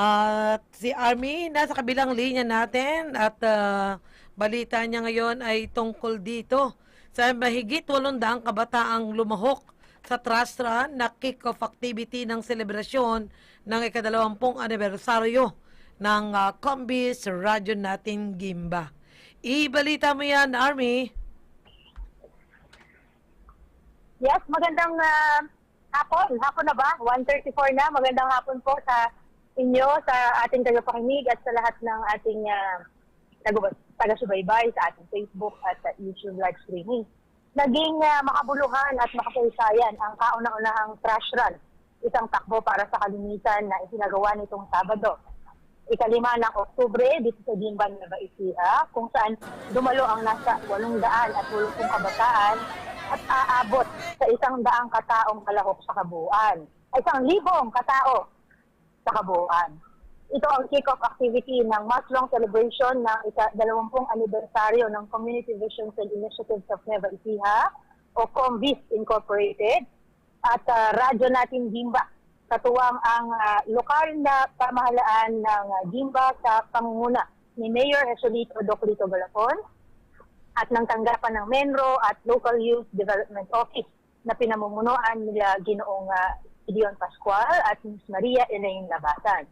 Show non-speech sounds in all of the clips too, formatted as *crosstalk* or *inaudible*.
At si Army nasa kabilang linya natin at ah, balita niya ngayon ay tungkol dito sa mahigit 800 kabataang lumahok sa Trust Run na kick-off activity ng selebrasyon ng ikadalawampung anibersaryo ng uh, Combis Radyo Natin Gimba. Ibalita mo yan, Army. Yes, magandang ah, hapon. Hapon na ba? 1.34 na. Magandang hapon po sa inyo, sa ating tagapakinig at sa lahat ng ating uh, taga-subaybay sa ating Facebook at sa YouTube live streaming. Naging ah, makabuluhan at makasaysayan ang kauna-unahang trash run. Isang takbo para sa kalinisan na isinagawa nitong Sabado. Ikalima ng Oktubre dito sa Dimban na Baisiha kung saan dumalo ang nasa 800 at 80 kabataan at aabot sa isang daang kataong kalahok sa kabuuan. Isang libong katao sa kabuuan. Ito ang kick-off activity ng month-long celebration ng ika-20 anibersaryo ng Community Visions and Initiatives of Nueva Ecija o COMVIS Incorporated at ah, radyo natin Gimba. Katuwang ang ah, lokal na pamahalaan ng ah, Gimba sa pangunguna ni Mayor Jesolito Doclito Galapon at ng tanggapan ng Menro at Local Youth Development Office na pinamumunuan nila Ginoong uh, Gideon Pascual at Ms. Maria Elaine Labasan.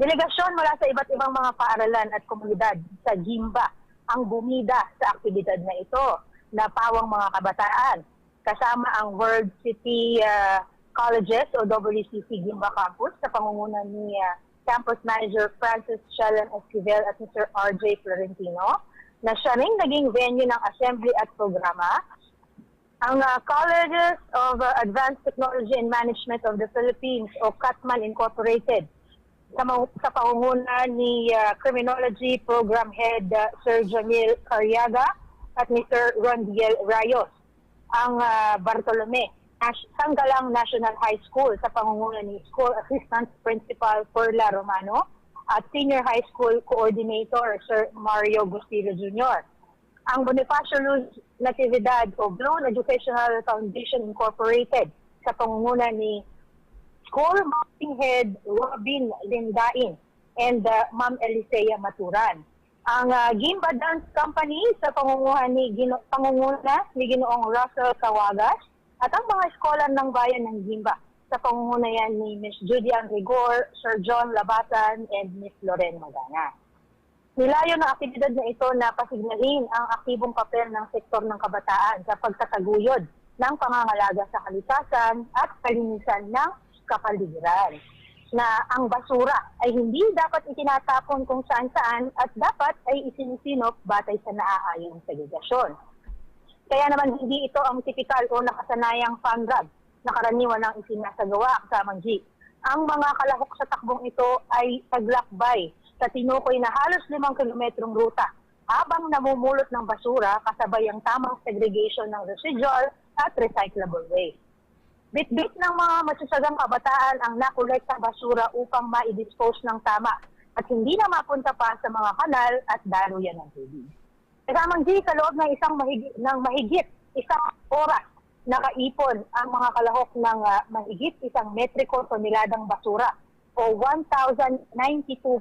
Delegasyon mula sa iba't ibang mga paaralan at komunidad sa Gimba ang bumida sa aktibidad na ito na pawang mga kabataan kasama ang World City uh, Colleges o WCC Gimba Campus sa pangunguna ni uh, Campus Manager Francis Shellen Esquivel at Mr. RJ Florentino na siya rin naging venue ng assembly at programa. Ang uh, Colleges of uh, Advanced Technology and Management of the Philippines o CATMAN Incorporated sa, sa pangunguna ni uh, Criminology Program Head uh, Sir Jamil Carriaga at Mr. Rondiel Rayos. Ang uh, Bartolome Nas- Sanggalang National High School sa pangunguna ni School Assistant Principal Perla Romano at Senior High School Coordinator Sir Mario Gustilo Jr. Ang Bonifacio Luz Natividad o Blown Educational Foundation Incorporated sa pangunguna ni School Marketing Head Robin Lindain and uh, Ma'am Elisea Maturan. Ang uh, Gimba Dance Company sa pangunguna ni Gino, pangunguna ni Ginoong Russell Kawagas at ang mga eskolan ng bayan ng Gimba sa pangunguna yan ni Miss Judian Rigor, Sir John Labasan, and Miss Loren Magana. Nilayo ng aktibidad na ito na pasignalin ang aktibong papel ng sektor ng kabataan sa pagtataguyod ng pangangalaga sa kalikasan at kalinisan ng kapaligiran na ang basura ay hindi dapat itinatapon kung saan-saan at dapat ay isinisinop batay sa naaayong segregasyon. Kaya naman hindi ito ang typical o nakasanayang fun run na karaniwan ng isinasagawa kasamang G. Ang mga kalahok sa takbong ito ay taglakbay sa tinukoy na halos limang kilometrong ruta habang namumulot ng basura kasabay ang tamang segregation ng residual at recyclable waste. Bit-bit ng mga masasagang kabataan ang nakolekta basura upang ma-dispose ng tama at hindi na mapunta pa sa mga kanal at daluyan ng tubig. Kasamang G, sa loob ng isang mahigit, ng mahigit isang oras, nakaipon ang mga kalahok ng ah, mahigit isang metriko toneladang basura o 1,092.56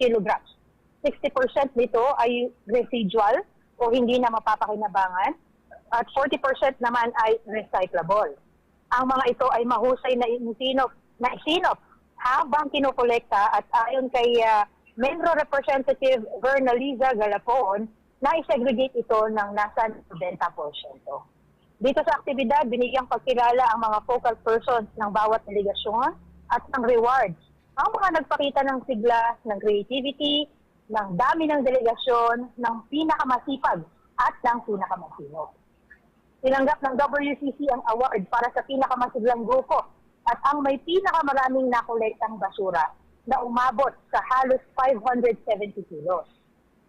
kilograms. 60% nito ay residual o hindi na mapapakinabangan at 40% naman ay recyclable. Ang mga ito ay mahusay na isinop, na isinop habang kinokolekta at ayon kay ah, Menro Representative Vernaliza Galapon, na-segregate ito ng nasa 90%. Dito sa aktibidad, binigyang pagkilala ang mga focal persons ng bawat delegasyon at ng rewards. Ang mga nagpakita ng sigla, ng creativity, ng dami ng delegasyon, ng pinakamasipag at ng pinakamasinop. Tinanggap ng WCC ang award para sa pinakamasiglang grupo at ang may pinakamaraming nakolektang basura na umabot sa halos 570 kilos.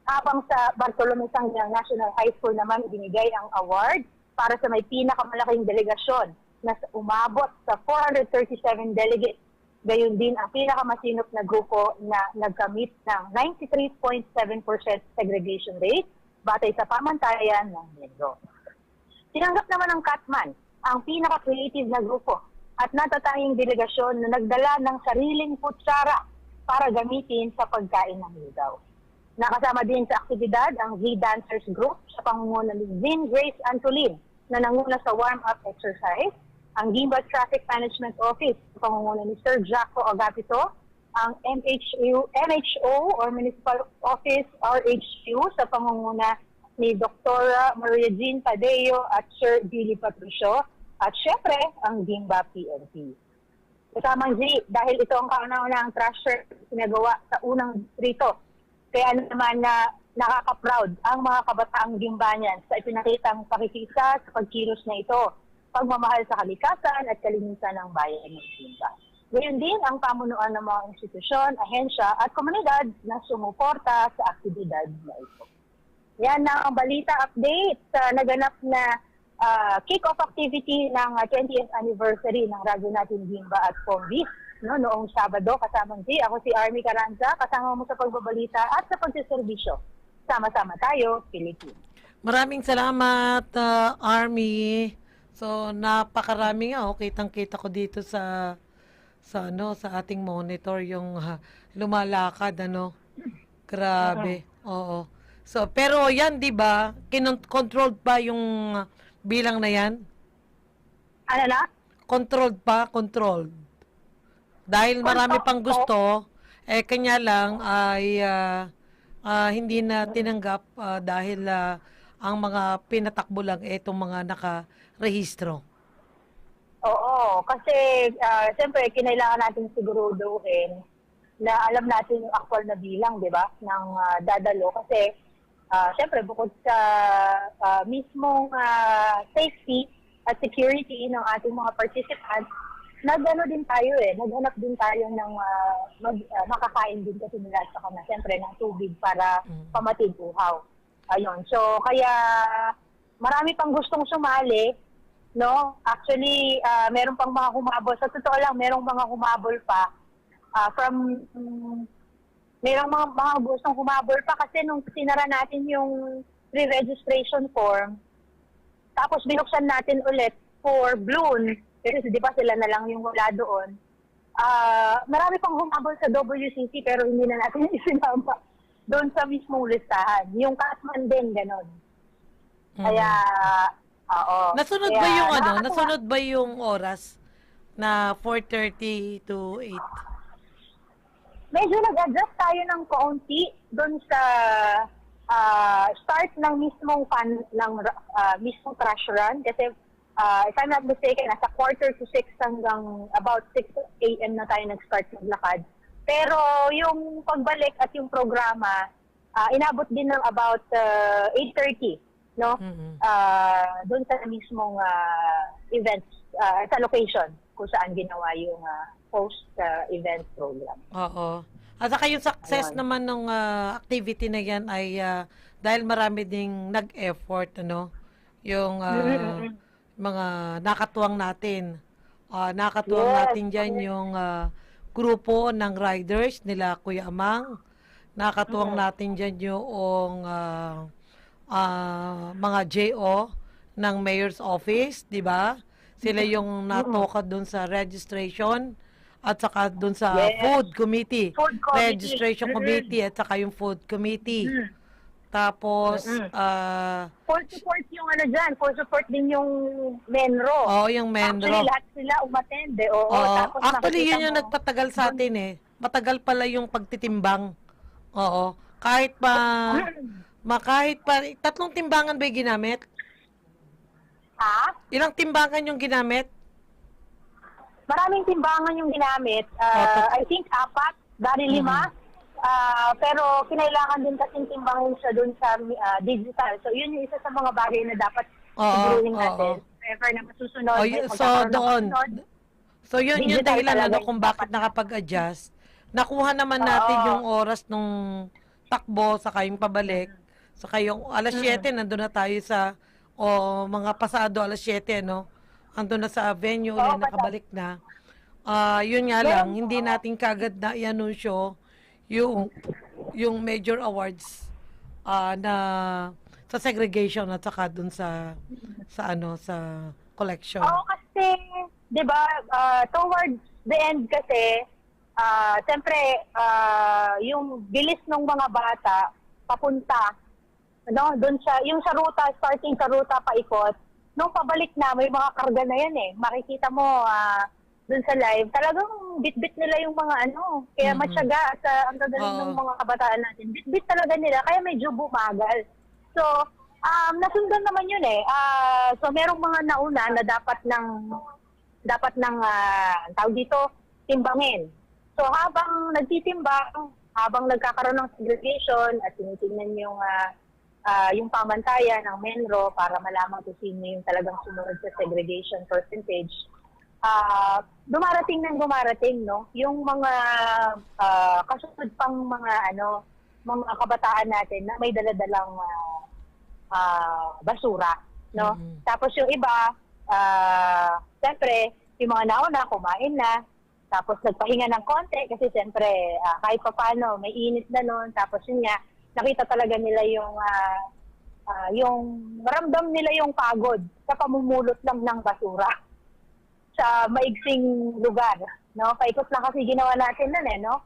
Habang sa Bartolome Sangyang National High School naman ibinigay ang award para sa may pinakamalaking delegasyon na umabot sa 437 delegates. Gayon din ang pinakamasinop na grupo na nagkamit ng 93.7% segregation rate batay sa pamantayan ng Negro. Tinanggap naman ng Catman ang pinaka-creative na grupo at natatanging delegasyon na nagdala ng sariling kutsara para gamitin sa pagkain ng lugaw. Nakasama din sa aktibidad ang Z-Dancers Group sa pangunguna ni Vin Grace Antolin na nanguna sa warm-up exercise, ang Gimba Traffic Management Office sa pangunguna ni Sir Jaco Agapito, ang MHU, MHO or Municipal Office RHU sa pangunguna ni Dr. Maria Jean Tadeo at Sir Billy Patricio at syempre ang Gimba PNP. Kasamang Z, dahil ito ang kauna-unahang trasher sinagawa sa unang rito. Kaya naman na nakaka-proud ang mga kabataang Gimbanyan sa ipinakitang pakikisa sa pagkilos na ito, pagmamahal sa kalikasan at kalinisan ng bayan ng Gimba. Ngayon din ang pamunuan ng mga institusyon, ahensya at komunidad na sumuporta sa aktibidad na ito. Yan na ang balita update sa naganap na ah, kick-off activity ng ah, 20th anniversary ng radyo natin Gimba at Pombi no, noong Sabado kasamang si ako si Army Caranza kasama mo sa pagbabalita at sa pagsiservisyo. Sama-sama tayo, Philippines. Maraming salamat, uh, Army. So, napakarami nga, oh, kitang-kita ko dito sa sa ano, sa ating monitor yung ha, lumalakad ano. Grabe. Oo. So, pero yan 'di ba? Kinon-controlled pa yung bilang na yan? Ano na? Controlled pa, controlled. Dahil marami pang gusto, eh kanya lang ay ah, ah, hindi na tinanggap ah, dahil ah, ang mga pinatakbo lang itong mga nakarehistro. Oo, kasi ah, siyempre kinailangan natin siguruduhin na alam natin yung actual na bilang, di ba, ng ah, dadalo. Kasi ah, siyempre bukod sa ah, mismong ah, safety at security ng ating mga participants, nagano din tayo eh, naghanap din tayo ng ah, mag, ah, makakain din kasi nila sa kanila, siyempre ng tubig para Mm. pamatid uhaw. Ayun, so kaya marami pang gustong sumali, no? Actually, ah, meron pang mga humabol. Sa totoo lang, merong mga humabol pa ah, from mm, merong mga, mga gustong humabol pa kasi nung sinara natin yung pre-registration form, tapos binuksan natin ulit for Bloon, kasi di ba sila na lang yung wala doon. Ah, marami pang humabol sa WCC pero hindi na natin *laughs* isinama doon sa mismong listahan. Yung Katman din, ganon. Mm. Kaya, oo. Nasunod Kaya ba yung ano? nakakatuwa. Nasunod ba yung oras na 4:30 to 8? medyo nag-adjust tayo ng kaunti doon sa ah, start ng mismong fan ng ah, mismong crash run kasi ah, if I'm not mistaken nasa quarter to 6 hanggang about 6 a.m. na tayo nag-start maglakad. Pero yung pagbalik at yung programa ah, inabot din ng about ah, 8:30 no? Mm-mm. Ah, doon sa mismong ah, events ah, sa location kung saan ginawa yung ah, post-event program. Oo. At saka yung success Ayun. naman ng activity na yan ay ah, dahil marami ding nag-effort, ano, yung ah, Mm-mm. Mga nakatuwang natin. Ah, nakatuwang Yes, natin dyan yung ah, grupo ng riders nila Kuya Amang. Nakatuwang Mm. natin dyan yung ah, ah, mga JO ng Mayor's Office, di ba? Sila yung natoka dun sa registration at saka dun sa Yes. food committee. Food committee. Registration committee at saka yung food committee. Mm. Tapos, Mm-mm. ah, Full support yung ano dyan, full support din yung Menro. oo, yung Menro. Actually, lahat sila umattend eh. Oo, Oo. tapos Actually, yun yung mo- nagtatagal sa atin eh. Matagal pala yung pagtitimbang. Oo. Kahit pa, *clears throat* ma, kahit pa, tatlong timbangan ba yung ginamit? Ha? Ilang timbangan yung ginamit? Maraming timbangan yung ginamit. Tat- I think apat, dari lima. Ah, pero kinailangan din kasing timbangin siya dun sa ah, digital. So, yun yung isa sa mga bagay na dapat Oo, siguruhin natin. If ever na masusunod. Oh, yun- so, doon. So, yun yung dahilan ano, kung bakit nakapag-adjust. Nakuha naman natin Oo. yung oras nung takbo, saka yung pabalik. Saka yung alas 7, nandun na tayo sa, o mga pasado alas 7, no? Andun na sa venue, Oo, ulit, nakabalik na. Ah, yun nga lang, hindi natin kagad na i-anunsyo yung, yung major awards ah, na sa segregation at saka dun sa sa ano sa collection. Oo, kasi 'di ba, ah, towards the end kasi, ah, siyempre, ah, yung bilis ng mga bata papunta, no, doon sa, yung sa ruta, starting sa ruta paikot, nung pabalik na, may mga karga na yan eh. Makikita mo, ah, doon sa live, talagang bit-bit nila yung mga ano, kaya Mhm. matyaga sa ang gagaling ng mga kabataan natin. Bit-bit talaga nila, kaya medyo bumagal. So, um, nasundan naman yun eh. Ah, so, merong mga nauna na dapat ng dapat ng ah, ang tawag dito, timbangin. So, habang nagtitimbang, habang nagkakaroon ng segregation at tinitingnan yung ah, ah, yung pamantayan ng Menro para malaman kung sino yung talagang sumunod sa segregation percentage, ah dumarating ng dumarating, no? Yung mga ah, kasunod pang mga ano, mga kabataan natin na may daladalang ah, ah, basura, no? Mhm. Tapos yung iba, ah, siyempre, yung mga nauna, kumain na, tapos nagpahinga ng konti kasi siyempre, ah, kahit pa paano, may init na noon, tapos yun nga, nakita talaga nila yung, ah, ah, yung, ramdam nila yung pagod sa pamumulot lang ng basura *laughs* sa maigsing lugar, no? Paikot lang kasi ginawa natin nun eh, no?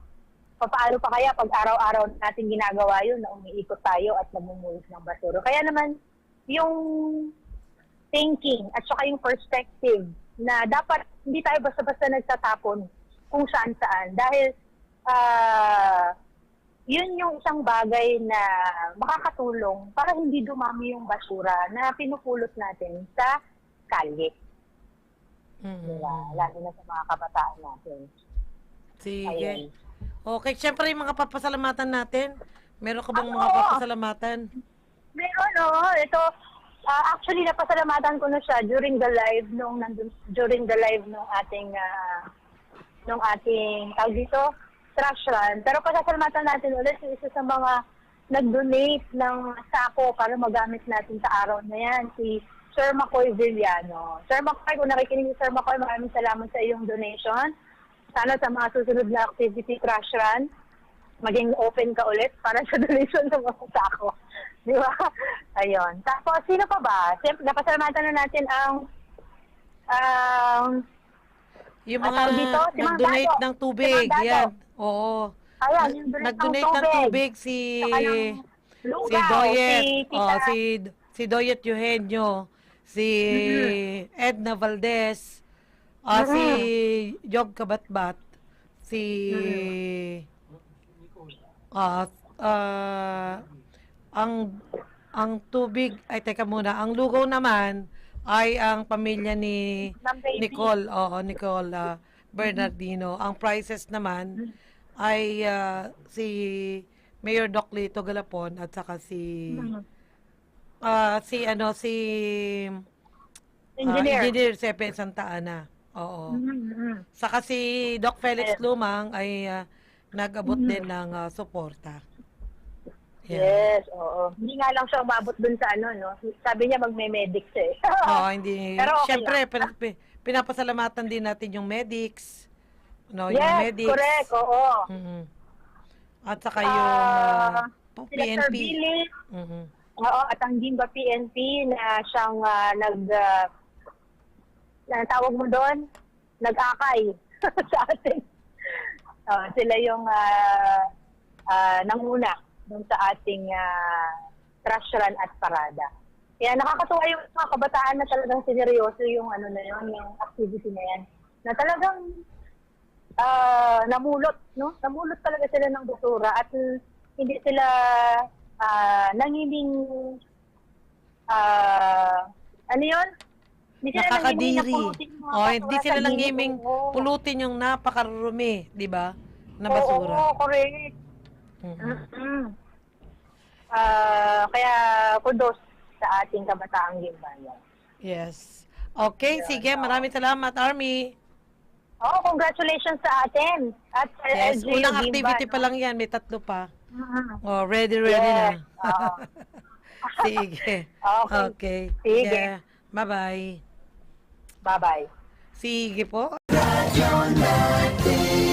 Paano pa kaya pag araw-araw natin ginagawa yun na umiikot tayo at namumulot ng basura. Kaya naman, yung thinking at saka yung perspective na dapat hindi tayo basta-basta nagtatapon kung saan-saan. Dahil ah yun yung isang bagay na makakatulong para hindi dumami yung basura na pinupulot natin sa kalye. Mhm. Diba? Lalo na sa mga kabataan natin. Sige. Ayun. Okay, syempre yung mga papasalamatan natin. Meron ka bang Ah, mga oo. papasalamatan? Meron, oh. Ito, ah, actually, napasalamatan ko na siya during the live nung nandun, during the live nung ating ah, nung ating tawag dito, trash run. Pero pasasalamatan natin ulit yung isa sa mga nag-donate ng sako para magamit natin sa araw na yan, si Sir McCoy Villano. Sir McCoy, kung nakikinig si Sir McCoy, maraming salamat sa iyong donation. Sana sa mga susunod na activity trash run, maging open ka ulit para sa *laughs* donation ng mga sako. Di ba? Ayun. Tapos, sino pa ba? Siyempre, napasalamatan na natin ang um, Yung mga dito, si nag-donate ng tubig, Si yan. Oo. ayan, yung donate Nag-donate ng tubig si ng si lugaw, Doyet, si oh, si si Doyet Eugenio, si Mm-hmm. Edna Valdez, ah, si. Jog Kabatbat, si ah ah, ang ang tubig ay teka muna, ang lugaw naman ay ang pamilya ni. Nicole, oo, Nicole ah, Bernardino. Ang prices naman ay ah, si Mayor Doc Lito Galapon at saka si. Ah, si ano si ah, Engineer. Engineer Sepe Santa Ana. Oo. Mhm. Saka si Doc Felix. Lumang ay ah, nag-abot din ng ah, suporta. Yan. Yes, oo. Hindi nga lang siya umabot dun sa ano, no? Sabi niya magme-medics eh. Oo, *laughs* hindi. Pero okay Siyempre, lang. pin- pi- pinapasalamatan din natin yung medics. No, yung yes, medics. correct, oo. Mhm. At saka yung Ah, ah, Sila Sir PNP. Billy, Mhm. Oo, at ang Gimba PNP na siyang ah, nag uh, na tawag mo doon, nag-akay *laughs* sa atin. Oh, sila yung ah, ah, nanguna dun sa ating uh, trash run at parada. Kaya nakakatuwa yung mga kabataan na talagang sineryoso yung ano na yun, yung activity na yan. Na talagang ah, namulot, no? Namulot talaga sila ng basura at hindi sila ah, nangiling ah, ano yun? Hindi sila na Nakakadiri. mga Oh, hindi sila Oo. pulutin yung napakarumi, di ba? Na Oo, basura. Oo, correct. Mhm. Mm. Ah, kaya kudos sa ating kabataang gimbayan. Yes. Okay, sige. Maraming salamat, Army. Oh, congratulations sa atin. At sa Yes, LGU unang Gimba, activity no? pa lang yan. May tatlo pa. Oh, ready, ready Yes, na. *laughs* sige. Okay. Okay. Sige. Bye-bye. Bye-bye. Sige po. Radyo natin